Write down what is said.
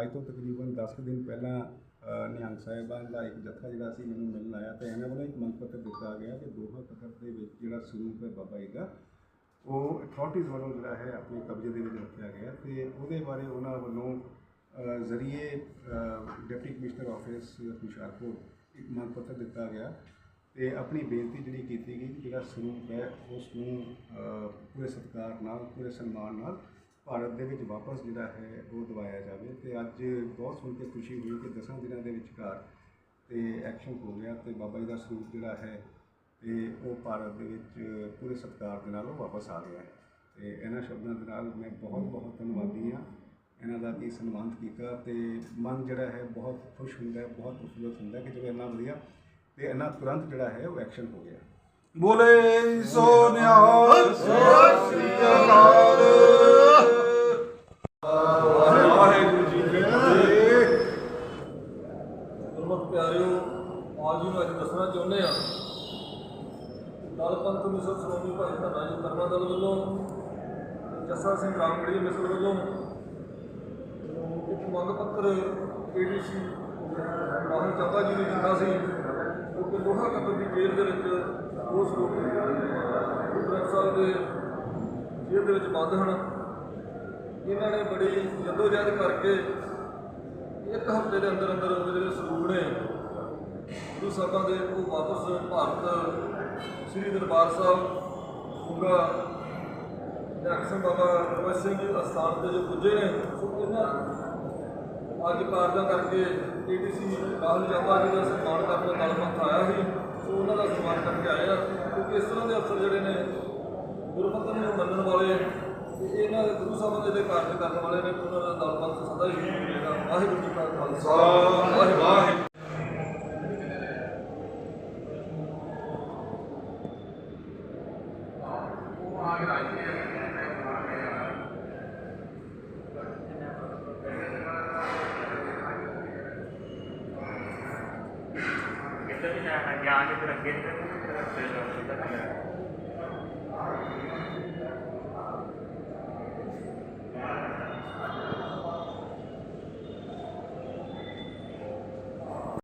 ਅੱਜ ਤੋਂ ਤਕਰੀਬਨ 10 ਕੁ ਦਿਨ ਪਹਿਲਾਂ ਨਿਹੰਗ ਸਾਹਿਬਾਨ ਦਾ ਇੱਕ ਜੱਥਾ ਜਿਹੜਾ ਸੀ ਮੈਨੂੰ ਮਿਲਣ ਆਇਆ ਤੇ ਇਹਨਾਂ ਵੱਲੋਂ ਇੱਕ ਮੰਗ ਪੱਤਰ ਦਿੱਤਾ ਗਿਆ ਕਿ ਦੋਹਾ ਤਖਤ ਦੇ ਵਿੱਚ ਜਿਹੜਾ ਸਰੂਪ ਹੈ ਬਾਬਾ ਜੀ ਦਾ ਉਹ ਅਥਾਰਟੀਜ਼ ਵੱਲੋਂ ਜਿਹੜਾ ਹੈ ਆਪਣੇ ਕਬਜ਼ੇ ਦੇ ਵਿੱਚ ਰੱਖਿਆ ਗਿਆ ਤੇ ਉਹਦੇ ਬਾਰੇ ਉਹਨਾਂ ਵੱਲੋਂ ਜ਼ਰੀਏ ਡਿਪਟੀ ਕਮਿਸ਼ਨਰ ਆਫਿਸ ਹੁਸ਼ਿਆਰਪੁਰ ਇੱਕ ਮੰਗ ਪੱਤਰ ਦਿੱਤਾ ਗਿਆ ਤੇ ਆਪਣੀ ਬੇਨਤੀ ਜਿਹੜੀ ਕੀਤੀ ਗਈ ਕਿ ਜਿਹੜਾ ਸਰੂਪ ਹੈ, ਉਸ ਨੂੰ ਪੂਰੇ ਸਤਿਕਾਰ ਨਾਲ, ਪੂਰੇ ਸਨਮਾਨ ਨਾਲ ਭਾਰਤ ਦੇ ਵਿੱਚ ਵਾਪਸ ਜਿਹੜਾ ਹੈ ਉਹ ਦਵਾਇਆ ਜਾਵੇ ਤੇ ਅੱਜ ਬਹੁਤ ਸੁਣ ਕੇ ਖੁਸ਼ੀ ਹੋਈ ਕਿ ਦਸਾਂ ਦਿਨਾਂ ਦੇ ਵਿਚਕਾਰ ਤੇ ਐਕਸ਼ਨ ਹੋ ਗਿਆ ਤੇ ਬਾਬਾ ਜੀ ਦਾ ਸਰੂਪ ਜਿਹੜਾ ਹੈ ਤੇ ਉਹ ਭਾਰਤ ਦੇ ਵਿੱਚ ਪੂਰੇ ਸਤਿਕਾਰ ਦੇ ਨਾਲ ਉਹ ਵਾਪਸ ਆ ਗਿਆ ਹੈ। ਤੇ ਇਹਨਾਂ ਸ਼ਬਦਾਂ ਦੇ ਨਾਲ ਮੈਂ ਬਹੁਤ ਬਹੁਤ ਧੰਨਵਾਦੀ ਹਾਂ। ਇਹਨਾਂ ਦਾ ਕੀ ਸਨਮਾਨਿਤ ਕੀਤਾ ਤੇ ਮਨ ਜਿਹੜਾ ਹੈ ਬਹੁਤ ਖੁਸ਼ ਹੁੰਦਾ ਹੈ, ਬਹੁਤ ਉਤਸ਼ੁਕ ਹੁੰਦਾ ਕਿ ਜਦੋਂ ਇੰਨਾ ਵਧੀਆ ਤੇ ਇੰਨਾ ਤੁਰੰਤ ਜਿਹੜਾ ਹੈ ਉਹ ਐਕਸ਼ਨ ਹੋ ਗਿਆ। ਬੋਲੇ ਸੋਨਿਆ ਨਿਹਾਲ ਸਤਿ ਸ੍ਰੀ ਅਕਾਲ ਵਾਹਿਗੁਰੂ ਜੀ ਕੀ ਫਤਿਹ ਗੁਰਮਤਿ ਪਿਆਰਿਓ ਆਜ ਜੀ ਨੂੰ ਅੱਜ ਦੱਸਣਾ ਚਾਹੁੰਦੇ ਆ। ਦਲ ਪੰਥ ਮਿਸਲ ਸ਼੍ਰੋਮਣੀ ਭਾਈ ਧੰਨਾ ਜੀ, ਧਰਮਾ ਦਲ ਵੱਲੋਂ ਜੱਸਾ ਸਿੰਘ ਰਾਮਗੜੀ ਮਿਸਲ ਵੱਲੋਂ ਇੱਕ ਮੰਗ ਪੱਤਰ ਏਡੀਸੀ ਰਾਹੁਲ ਚਾਪਾ ਜੀ ਨੇ ਦਿੱਤਾ ਸੀ ਕਿਉਂਕਿ ਲੋਹਾ ਕਤਲ ਦੀ ਜੇਲ੍ਹ ਦੇ ਵਿੱਚ ਉਸ ਲੋਕ ਗੁਰੂ ਗ੍ਰੰਥ ਸਾਹਿਬ ਦੇ ਜੇਲ੍ਹ ਦੇ ਵਿੱਚ ਬੰਦ ਹਨ। ਇਹਨਾਂ ਨੇ ਬੜੀ ਜਦੋਜਹਿਦ ਕਰਕੇ ਇੱਕ ਹਫ਼ਤੇ ਦੇ ਅੰਦਰ ਅੰਦਰ ਉਹ ਜਿਹੜੇ ਸਰੂਪ ਨੇ ਗੁਰੂ ਸਾਹਿਬਾਂ ਦੇ ਉਹ ਵਾਪਸ ਭਾਰਤ, ਸ੍ਰੀ ਦਰਬਾਰ ਸਾਹਿਬ, ਗੁੰਗਾ ਜਗਤ ਬਾਬਾ ਗੁਰਬਖਸ਼ ਸਿੰਘ ਅਸਥਾਨ ਤੇ ਜੋ ਪੁੱਜੇ ਨੇ, ਸੋ ਇਹਨਾਂ ਅੱਜ ਕਾਰਜਾਂ ਕਰਕੇ ਏਡੀਸੀ ਰਾਹੁਲ ਜਾਪਾ ਜੀ ਦਾ ਸਨਮਾਨ ਕਰਨ ਦਾ ਤਲਮਤ ਆਇਆ ਸੀ, ਸੋ ਉਹਨਾਂ ਦਾ ਸਨਮਾਨ ਕਰਕੇ ਆਏ ਆ। ਕਿਉਂਕਿ ਇਸ ਤਰ੍ਹਾਂ ਦੇ ਅਫਸਰ ਜਿਹੜੇ ਨੇ, ਗੁਰਮਤਿ ਨੂੰ ਮੰਨਣ ਵਾਲੇ ਤੇ ਇਹਨਾਂ ਦੇ ਗੁਰੂ ਸਾਹਿਬਾਂ ਦੇ ਜਿਹੜੇ ਕਾਰਜ ਕਰਨ ਵਾਲੇ ਨੇ, ਉਹਨਾਂ ਦਾ ਦਲਪੰਥ ਸਦਾ ਹੀ ਰਹੇਗਾ ਵਾਹਿਗੁਰੂ ਜੀ ਕਾ Khalsa, Waheguru Kita bisa hanya ada terkait dengan